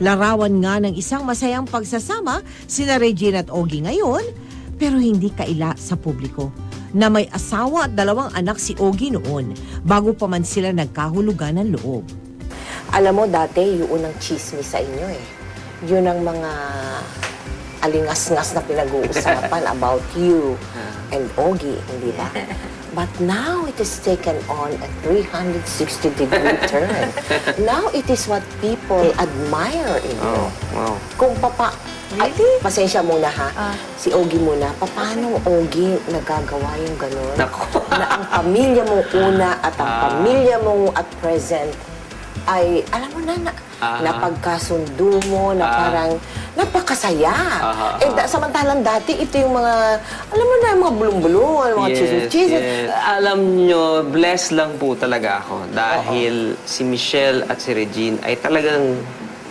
Larawan nga ng isang masayang pagsasama sina Regina at Ogie ngayon, pero hindi kaila sa publiko. Na may asawa at dalawang anak si Ogie noon, bago pa man sila nagkahulugan ng loob. Alam mo, dati yung unang chismis sa inyo eh. Yun ang mga alingas-ngas na pinag-uusapan about you and Ogie, hindi ba? But now it is taken on a 360 degree turn. now it is what people admire in you. Oh, wow. Kung papa... Ay, pasensya muna ha. Si Ogie muna. Paano Ogie nagagawa yung ganun? Na ang pamilya mong una at ang Ah. pamilya mong at present ay, alam mo na, na Aha. napagkasundo mo, na Ah. parang napakasaya. Aha, Eh, da, samantalang dati, ito yung mga, alam mo na, yung mga bulong-bulong, mga chismis-chismis. Alam nyo, blessed lang po talaga ako dahil si Michelle at si Regine ay talagang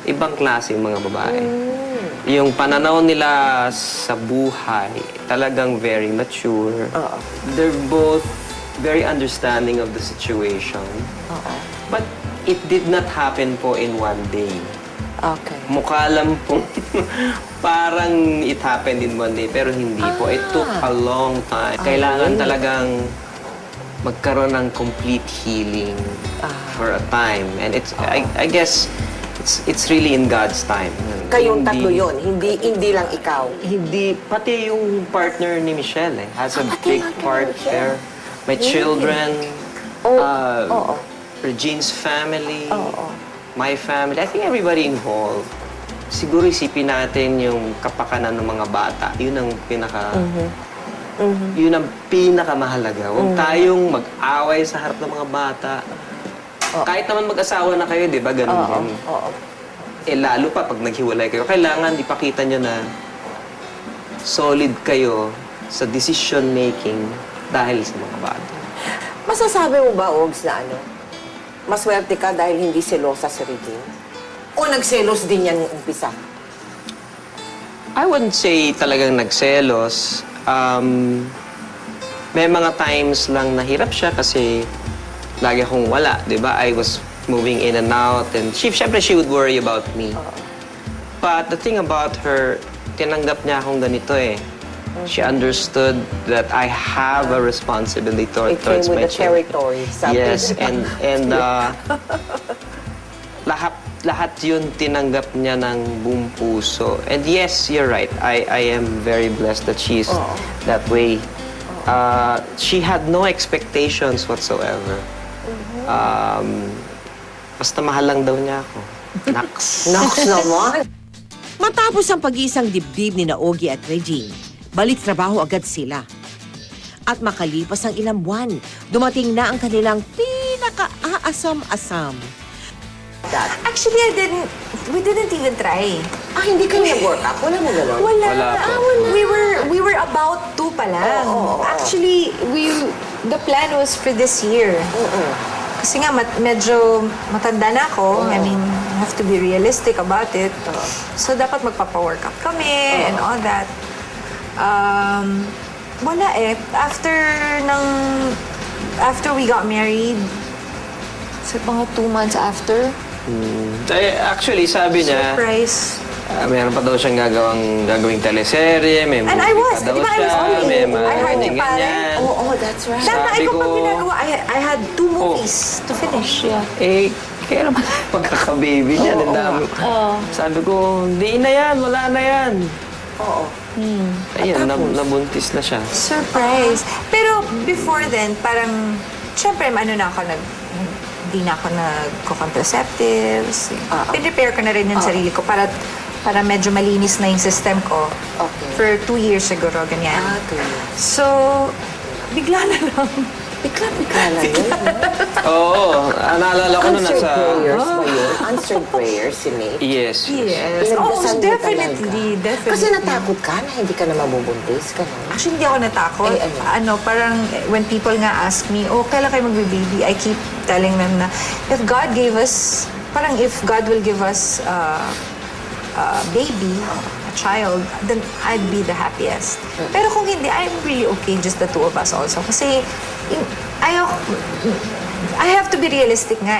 ibang klase yung mga babae. Yung pananaw nila sa buhay, talagang very mature. Oo. They're both very understanding of the situation. Oo. But it did not happen po in one day. Okay. Mukha lang po parang it happened in one day, pero hindi po. It took a long time. Kailangan really? talagang magkaroon ng complete healing for a time. And it's, I, I guess, it's it's really in God's time. Kayong Hindi- tatlo yun, hindi hindi lang ikaw. Hindi, pati yung partner ni Michelle eh, has a Ah, pati big part there. My children, Oh, uh, oo. Regine's family, Oo. my family, I think everybody involved. Siguro isipin natin yung kapakanan ng mga bata. Yun ang pinaka... Mm-hmm. Yun ang pinakamahalaga. Huwag tayong mag-away sa harap ng mga bata. Kahit naman mag-asawa na kayo, di ba? Ganun Oo. din. Oo. Eh, lalo pa pag naghiwalay kayo, kailangan ipakita nyo na solid kayo sa decision making dahil sa mga bata. Masasabi mo ba, Ogs, na ano? Maswerte ka dahil hindi selosa si Regine? O nagselos din yan ng umpisa? I wouldn't say talagang nagselos. Um, may mga times lang nahirap siya kasi lagi akong wala, di ba? I was moving in and out and she, syempre she would worry about me. But the thing about her, tinanggap niya akong ganito eh. She understood that I have a responsibility tor- It came towards with my the children. territory. Sabi Yes, and and uh, lahat lahat 'yun tinanggap niya ng buong puso. And yes, you're right. I I am very blessed that she's Oo. that way. Uh, she had no expectations whatsoever. Um, basta mahal lang daw niya ako. Naks. Nox naman. Matapos ang pag-iisang dibdib ni Naogi at Regine, balik trabaho agad sila. At makalipas ang ilang buwan, dumating na ang kanilang pinaka-aasam-asam. That. Actually, I didn't, we didn't even try. Ah, hindi kayo nag-work up? Wala mo gano'n? Wala. Wala po. Ah, well, we were, we were about to pa lang. Oo, oo, oo. Actually, we, the plan was for this year. Kasi nga, mat, medyo matanda na ako. I mean, I have to be realistic about it. So, dapat magpapa-work up kami and all that. Um, wala eh. After ng, after we got married, sa mga two months after, Eh, actually, sabi niya, surprise. ah, meron pa daw siyang gagawang, gagawing teleserye, may And I was, pa daw di ba, I was only- may I mga heard ganyan, it pa rin. ganyan. Oo, oh, that's right. Sabi ikaw pag ko- ginagawa, I, I had two movies to finish. Yeah. Eh, kaya naman pagkaka-baby niya, ang dami. Sabi ko, hindi na yan, wala na yan. Oo. Ayun, nab- nabuntis na siya. Surprise. Pero before then, parang, syempre, ano na ako nag, hindi na ako nagko-contraceptives. Ah, ah. Pinrepare ko na rin yung sarili ko para para medyo malinis na yung system ko. Okay. For two years siguro, ganyan. Ah, two years. So, bigla na lang. Bigla-bigla lang yun. Oo, ah, naalala ko na Answered nasa... prayers ba yun? Answered prayers si Nate? Yes, yes. Yes. Oh, Pinagdasal mo definitely, definitely. Kasi natakot ka na hindi ka na mabubuntis ka na. Actually, hindi ako natakot. Eh, ano? parang eh, when people nga ask me, oh, kailan kayo magbe-baby? I keep telling them na, if God gave us, parang if God will give us uh, a baby, a child, then I'd be the happiest. Pero kung hindi, I'm really okay just the two of us also. Kasi, in, ayaw, I have to be realistic nga.